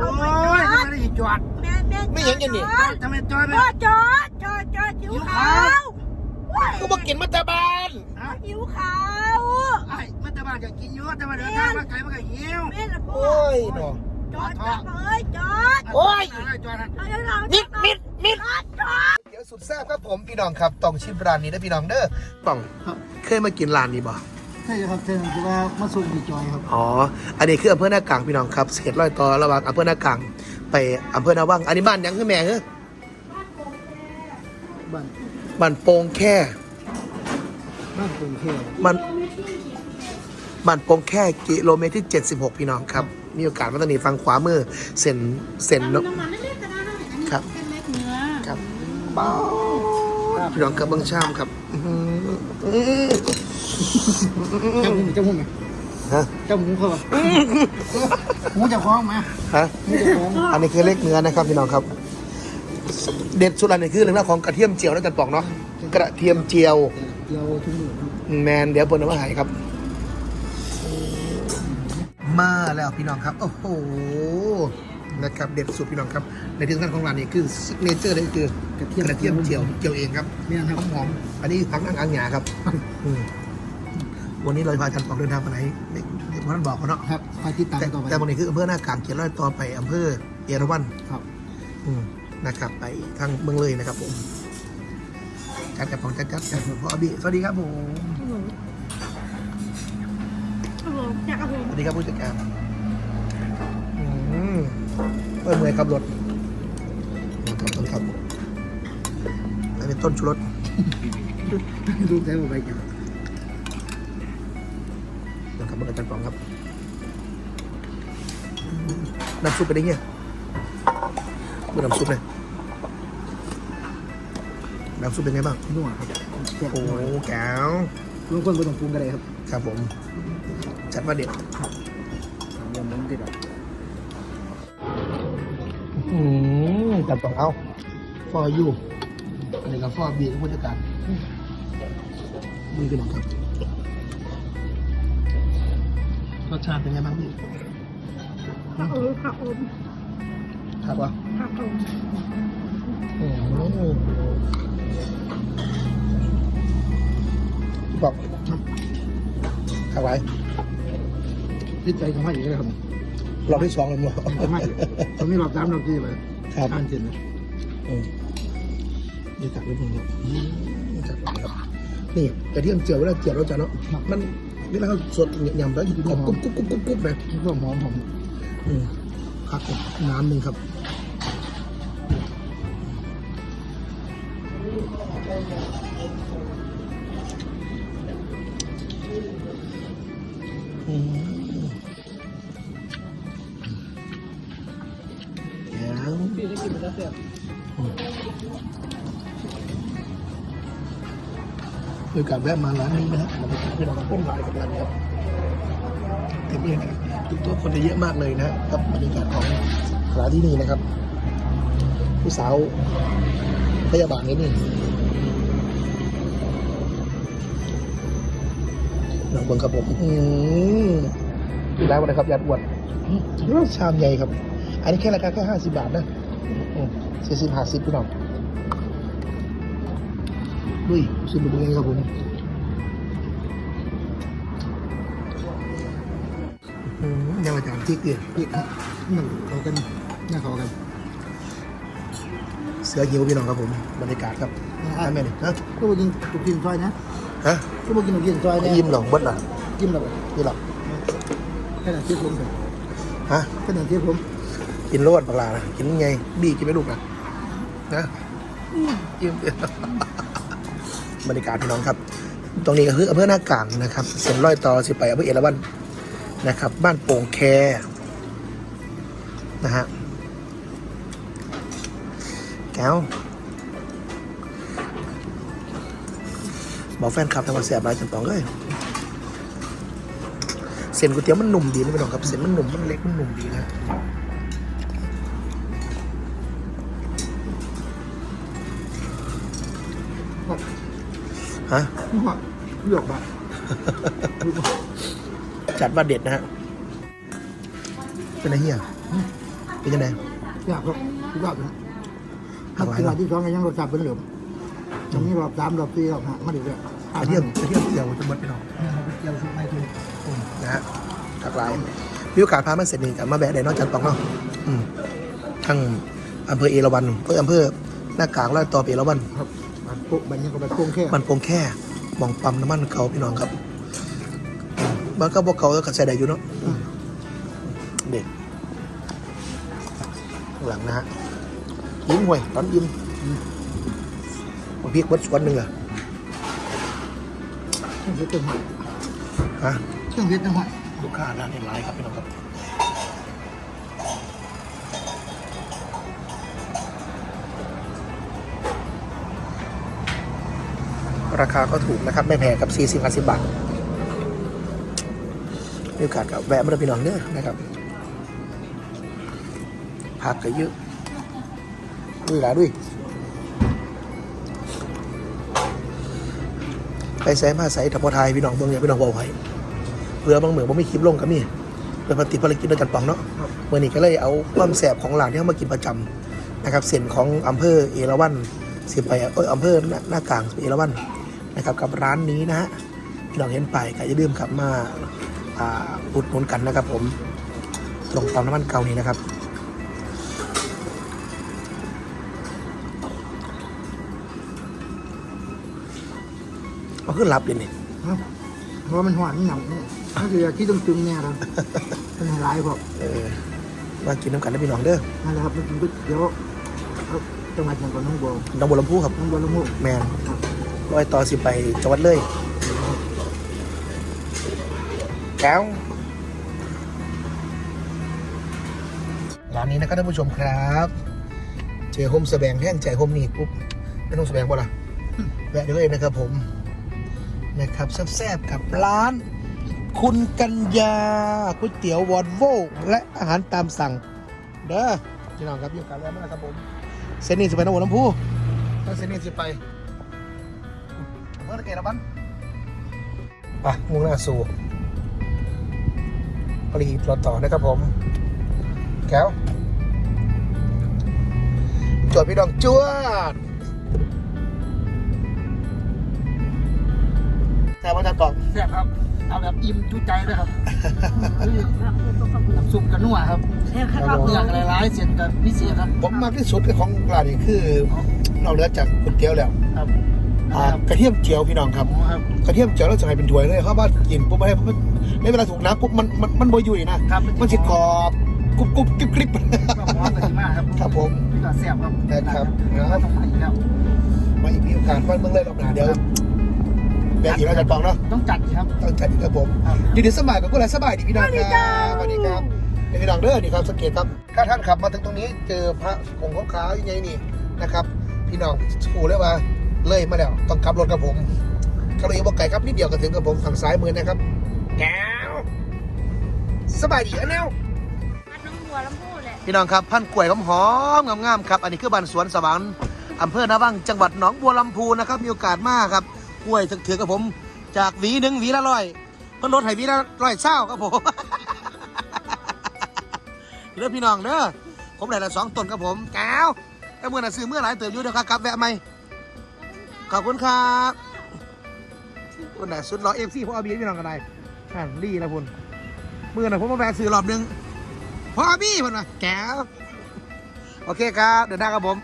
โอ้ยทำไมได้จอดแม่แม่ไม่เห็นกันนี่ ทำไมจอดไม่ พ่อจอดจอดจอดหิวขาวว้ายกูมากินมัตตาบานฮะหิวขาวไอ้มันจะบ้านจะกินอยู่แต่ว่าเดินทางมาไกลมันก็หิวแม่ละพ่อโอ้ยเนาะจอดจอดเอ้ยจอดโอ้ยจอดจอดจอดมิดมิดมิดจอดจอดเดี๋ยวสุดแซ่บครับผมพี่น้องครับต้องชิมร้านนี้นะพี่น้องเด้อต้องครับเคยมากินร้านนี้บ่ใช่ครับเชิญคือว่ามาส่งดีจอยครับ อ๋อ อันนี้คืออำเภอหน้ากลางพี่น้องครับเขตรอยต่อระหว่างอำเภอหน้ากลางไปอำเภอนาวังอันนี้บ้านยังคือแม่เหรอบ้านบ้านโป่งแค่บ้านกรุงเทพมันบ้านโป่งแค่กิโลเมตรที่ 76 พี่น้องครับ มีโอกาสมาตอนนี้ฟังขวามือเส้นเส้นเนอะน้ำมันเล็กๆก็ได้อันนี้ครับเป็นเล็กเนื้อครับป้าว พี่น้องกับเบิ้งชามครับอื้อหืออื้อเจ้าหมูเจ้าหมูไหมฮะเจ้าหมูเขาหมูจะคล้องไหมฮะหมูจะคล้องอันนี้คือเล็กเนื้อนะครับพี่น้องครับ เด็ดสุดอันนี้คือเรื่องราวของกระเทียมเจียวนะจันปองเนาะกระเทียมเจียวเดียวทุ่มหมูแมนเดี๋ยวเปิดน้ำมาใหายครับ มาแล้วพี่น้องครับ โอ้โห นะครับเด็ดสุดพี่น้องครับในที่สำคัญของร้านนี้คือซิกเนเจอร์เลยคือกระเทียมกระเทียมเจียวเจียวเองครับเนี่ยครับหอมๆอันนี้พักนั่งอังหยาครับอืมวันนี้เราจะพาจันปองเดินทางไปไหนไม่ไม่เพราะนั้นบอกเขาเนาะครับคอยติดตามแต่ต่อไปแต่วันนี้คืออำเภอหน้ากลางเขียนร้อยต่อไปอำเภอเอราวัณครับอืมนะครับไปทางเมืองเลยนะครับผมจัดกับของจัดจัดจัดพ่อบีสวัสดีครับผมครับผมอยากครับผมสวัสดีครับผู้จัดการอืม เปิดเมื่อยขับรถครับต้นครับอันนี้ต้นชูรสดูใจว่าไปกันนะครับเมื่อกันปองครับอืมน้ำซุปเป็นยังไงเมื่อน้ำซุปเลยน้ำซุปเป็นไงบ้างนัวครับแซ่บโอ้นัวโหแก้วลุงคนก็ต้องปรุงกันเลยครับ ครับผม จัดว่าเด็ดสามยำมันติดอะ อืมจัดต้องเอาฟอยูอันนี้ก็ฟอบีผู้จัดการมือเป็นครับรสชาติเป็นไงบ้างพี่ผักอมผักอมครับวะผักอมอืมบอกครับไว้ติดใจทำให้อีกเลยครับ รอบที่สองเลยมั้งทำให้ตรงนี้รอบสามรอบสี่เลยครับทานเสร็จเลยอืมนี่จัดไว้ตรงนี้นี่จัดไว้ครับนี่กระเทียมเจียวเวลาเจียวเราจะเนาะมันเวลาเราสดยำแล้วอยู่กรอบกุ๊บกุ๊บกุ๊บกุ๊บกุ๊บเลยที่ส้มหอมหอมอืมพักกับน้ำหนึ่งครับอืม โดยการแวะมาร้านนี้นะครับเราไปกินพี่น้องกับต้นไม้กับร้านนี้ครับเต็มเลยนะครับทุกตัวคนจะเยอะมากเลยนะครับ บรรยากาศของร้านที่นี่นะครับ ผู้สาวพยาบาลนี่นี่น้องเบิงครับผมอืมร้วันนะครับยาดอวนชามใหญ่ครับ อันนี้แค่ราคาแค่ห้าสิบบาทนะสี่สิบห้าสิบพี่น้อง ดุยชิมดูเป็นไงครับผมอืมยังอาจารย์พริกเดียวพี่ครับมันเขากันน่าเขากัน เสือหิวพี่น้องครับผมบรรยากาศครับทำไมนี่ฮะก็บอกกินตุกกินซอยนะฮะก็บอกกินตุกกินซอยนะยิ้มหรอเบิดหรอยิ้มแล้วนี่หรอขนาดที่ผมฮะขนาดที่ผมกินโลดปลานะกินไง บี้กินไม่ลูกนะนะยิ้ม บรรยากาศพี่น้องครับ ตรงนี้ก็คืออำเภอหน้ากลางนะครับ เส้นร้อยต่อสิไปอำเภอเอราวัณนะครับ บ้านโป่งแคนะฮะแก้วบอกแฟนคลับทำมาแสบลายจังปองเลยเส้นก๋วยเตี๋ยวมันหนุ่มดีนะพี่น้องครับเส้นมันหนุ่มมันเล็กมันหนุ่มดีนะ ฮะหัวหยอกบาทจัดว่าเด็ดนะฮะ เป็นอะไรเฮียเป็นยังไงอยากครับอยากนะผักหลายเวลาที่สองก็ยังรสชาติเป็นเหลืองตรงนี้รอบสามรอบสี่รอบห้ามาดูเลยกระเทียมกระเทียมเจียวจะหมดไปหน่อยเกี่ยวสุดไม่ถูกนะฮะผักหลายมีโอกาสพามาเสร็จนี่กันมาแบะได้เนอกจันปองเนาะอืมทั้งอำเภอเอราวัณเพื่ออำเภอหน้ากลางแล้วต่อไปเอราวัณครับมัน ปุ๊บมันยังก็ไปโค้งแค่มันโปงแค่มองปั๊มน้ำมันเขาพี่น้องครับอืมมันก็บอกเขาก็ใส่ได้อยู่เนาะอืมเด็กข้างหลังนะฮะยิ้มห่วยตอนยิ้มบางพีกวัดสวนหนึ่งเหรอเครื่องเพชรจังหวัดฮะเครื่องเพชรจังหวัดลูกค้าร้านนี้ร้ายครับพี่น้องครับ ราคาก็ถูกนะครับ ไม่แพงครับ40 50บาทมีโอกาสกับแวะมาพี่น้องเด้อนะครับผักก็เยอะด้วยหลาด้วย ไปใส่มาใส่ถับพอทายพี่น้องเบิ่งอย่าพี่น้องบอกไว้เพื่อบางเหมือนว่าไม่คลิปลงก็มีเป็นปฏิภารกิจด้วยกันปองเนาะเมื่อนี้ก็เลยเอาความแสบของหลานที่เขามากินประจำนะครับเส้นของอำเภอเอราวัณสิไปเอออำเภอหน้าหน้ากลางเอราวัณ นะครับกับร้านนี้นะฮะพี่น้องเห็นไปก็อย่าลืมขับมาอ่าอุดหนุนกันนะครับผมตรงปั๊มน้ำมันเก่านี้นะครับมันขึ้นรับเลยนี่ครับเพราะมันหวานหนังก็คือที่ต้องตึงเนี่ยครับเป็นหลายพวกเออมากินน้ำกันนะพี่น้องเด้อนั่นแหละครับมันกินก๋วยเตี๋ยวครับจังหวัดยังก่อนน้องบัวน้องบัวลำพูครับน้องบัวละมุกแมนครับ รอยต่อสิไปจังหวัดเลยแก้วร้านนี้นะครับท่านผู้ชมครับ เจอโฮมสแบงแห้งใจโฮมนี่ปุ๊บไม่ต้องสแบงบ่ล่ะแวะด้เลยนะครับผมนะครับแซ่บๆกับร้าน คุณกัญญาก๋วยเตี๋ยววอดโวและอาหารตามสั่ง เด้อพี่น้องครับอยู่กันแล้วนะครับผมเซนนี่จะไปน้องบัวลำพูถ้าเซนนี่จะไป มื่อตะเกียบบันไปมุ่งหน้าสู่ผลิตรถต่อนะครับผมแก้วจวดพี่ดองจวดแต่ว่าจะตอบแซ่บครับเอาแบบอิ่มจุใจเลยครับน้ำซุปกับนัวครับเนี่ยค่ะก็เนื้ออะไรร้ายเสียนกับพิเศษครับผมมากที่สุดของร้านนี้คือนอกเหนือจากก๋วยเตี๋ยวแล้วครับ อ่ากระเทียมเจียวพี่น้องครับ ครับ กระเทียมเจียวเราจะให้เป็นถ้วยเลยเข้าบ้านกินปุ๊บไม่ได้ปุ๊บในเวลาถูกน้ำปุ๊บมันมันมันบอยู่นี่นะครับมันสิกรอบกรุบกรุบกริบกริบ ก็หอมกับดีมากครับครับผมพี่ก็แซ่บครับนะครับแล้วต้องมาอีกแล้วมาอีกมีโอกาสวันเมืองเลยรอบหน้าเดี๋ยวแบบอีกเราจะปองเนาะต้องจัดครับ ต้องจัดอีกครับผมครับอยู่ดีสบายกับก็เลยสบายดีพี่น้องครับสวัสดีครับนี่พี่น้องเด้อนี่ครับสังเกตครับถ้าท่านขับมาถึงตรงนี้เจอพระองค์ขาวๆยังไงนี่นะครับ พี่น้องกูเลยว่า เลยมาแล้วต้องขับรถกับผมก็เลยบอกไก่ครับนิดเดียวก็ถึงกับผมฝั่งซ้ายมือนะครับแก้วสบายดีอะแนวบ้านน้องบัวลำพูแหละพี่น้องครับ พันกล้วยหอมๆงามๆครับ อันนี้คือบ้านสวนสวรรค์อำเภอนาวังจังหวัดหนองบัวลำพูนะครับ มีโอกาสมากครับกล้วยถือกับผมจากหวีหนึ่งหวีละร้อยเพิ่นลดให้หวีละร้อยเศร้าครับผมเด้อพี่น้องเด้อผมได้ละสองต้นครับผมแก้วแต่เมื่อน่ะซื้อเมื่อหลายเติมอยู่เด้อครับกลับแวะไหม ขอบคุณครับคนไหนสุดรอเอฟซีพวกอาบีพี่น้องกันได้นั่นลี่ละพุ่นเมื่อน่ะผมมาแวะซื้อรอบหนึงพอพี่มันมาแก้วโอเคครับ เดี๋ยวได้ครับผม